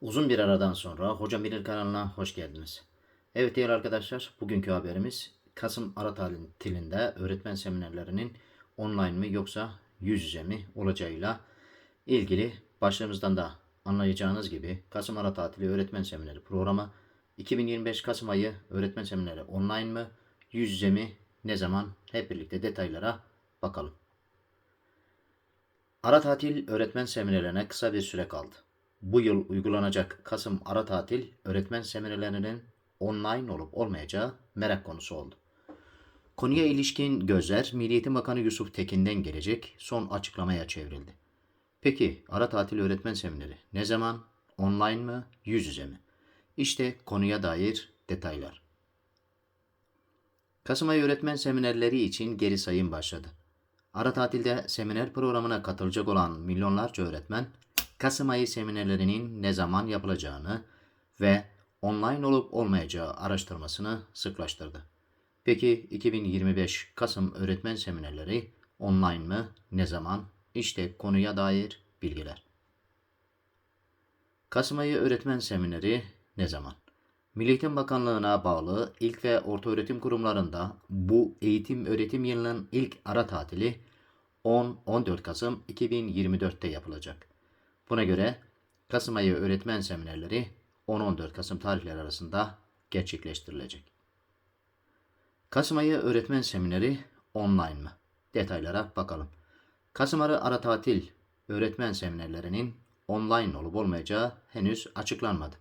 Uzun bir aradan sonra Hocam Bilir kanalına hoş geldiniz. Evet değerli arkadaşlar, bugünkü haberimiz Kasım ara tatilinde öğretmen seminerlerinin online mi yoksa yüz yüze mi olacağıyla ilgili başlığımızdan da anlayacağınız gibi Kasım ara tatili öğretmen semineri programı 2025 Kasım ayı öğretmen semineri online mı yüz yüze mi ne zaman hep birlikte detaylara bakalım. Ara tatil öğretmen seminerlerine kısa bir süre kaldı. Bu yıl uygulanacak Kasım ara tatil öğretmen seminerlerinin online olup olmayacağı merak konusu oldu. Konuya ilişkin gözler Milli Eğitim Bakanı Yusuf Tekin'den gelecek son açıklamaya çevrildi. Peki ara tatil öğretmen semineri ne zaman? Online mı? Yüz yüze mi? İşte konuya dair detaylar. Kasım ayı öğretmen seminerleri için geri sayım başladı. Ara tatilde seminer programına katılacak olan milyonlarca öğretmen Kasım ayı seminerlerinin ne zaman yapılacağını ve online olup olmayacağı araştırmasını sıklaştırdı. Peki 2025 Kasım öğretmen seminerleri online mı? Ne zaman? İşte konuya dair bilgiler. Kasım ayı öğretmen semineri ne zaman? Milli Eğitim Bakanlığı'na bağlı ilk ve ortaöğretim kurumlarında bu eğitim öğretim yılının ilk ara tatili 10-14 Kasım 2024'te yapılacak. Buna göre Kasım ayı öğretmen seminerleri 10-14 Kasım tarihleri arasında gerçekleştirilecek. Kasım ayı öğretmen semineri online mı? Detaylara bakalım. Kasım ayı ara tatil öğretmen seminerlerinin online olup olmayacağı henüz açıklanmadı.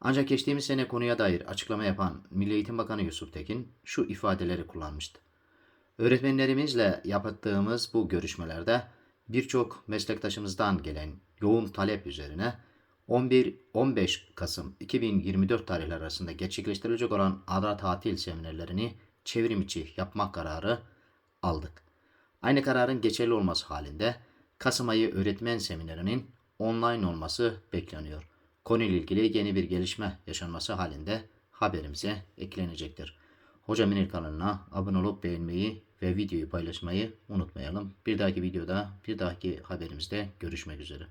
Ancak geçtiğimiz sene konuya dair açıklama yapan Milli Eğitim Bakanı Yusuf Tekin şu ifadeleri kullanmıştı. Öğretmenlerimizle yaptığımız bu görüşmelerde birçok meslektaşımızdan gelen yoğun talep üzerine 11-15 Kasım 2024 tarihleri arasında gerçekleştirilecek olan ara tatil seminerlerini çevrim içi yapmak kararı aldık. Aynı kararın geçerli olması halinde Kasım ayı öğretmen seminerinin online olması bekleniyor. Konuyla ilgili yeni bir gelişme yaşanması halinde haberimize eklenecektir. Hocam kanalına abone olup beğenmeyi ve videoyu paylaşmayı unutmayalım. Bir dahaki videoda, bir dahaki haberimizde görüşmek üzere.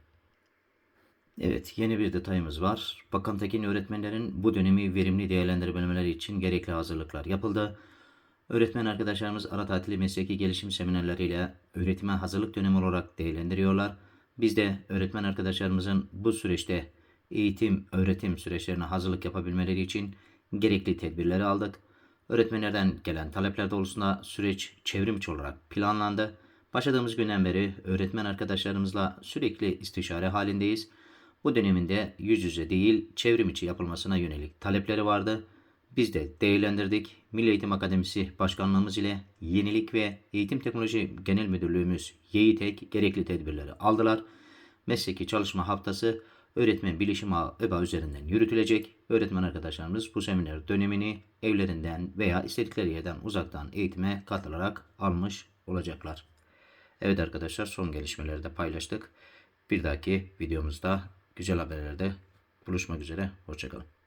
Evet, yeni bir detayımız var. Bakan Tekin öğretmenlerin bu dönemi verimli değerlendirmeleri için gerekli hazırlıklar yapıldı. Öğretmen arkadaşlarımız ara tatili mesleki gelişim seminerleriyle öğretime hazırlık dönemi olarak değerlendiriyorlar. Biz de öğretmen arkadaşlarımızın bu süreçte eğitim, öğretim süreçlerine hazırlık yapabilmeleri için gerekli tedbirleri aldık. Öğretmenlerden gelen talepler doğrultusunda süreç çevrim içi olarak planlandı. Başladığımız günden beri öğretmen arkadaşlarımızla sürekli istişare halindeyiz. Bu döneminde yüz yüze değil çevrim içi yapılmasına yönelik talepleri vardı. Biz de değerlendirdik. Milli Eğitim Akademisi Başkanlığımız ile Yenilik ve Eğitim Teknoloji Genel Müdürlüğümüz YEİTEK gerekli tedbirleri aldılar. Mesleki çalışma haftası öğretmen bilişim ağı ÖBA üzerinden yürütülecek. Öğretmen arkadaşlarımız bu seminer dönemini evlerinden veya istedikleri yerden uzaktan eğitime katılarak almış olacaklar. Evet arkadaşlar son gelişmeleri de paylaştık. Bir dahaki videomuzda güzel haberlerde buluşmak üzere. Hoşçakalın.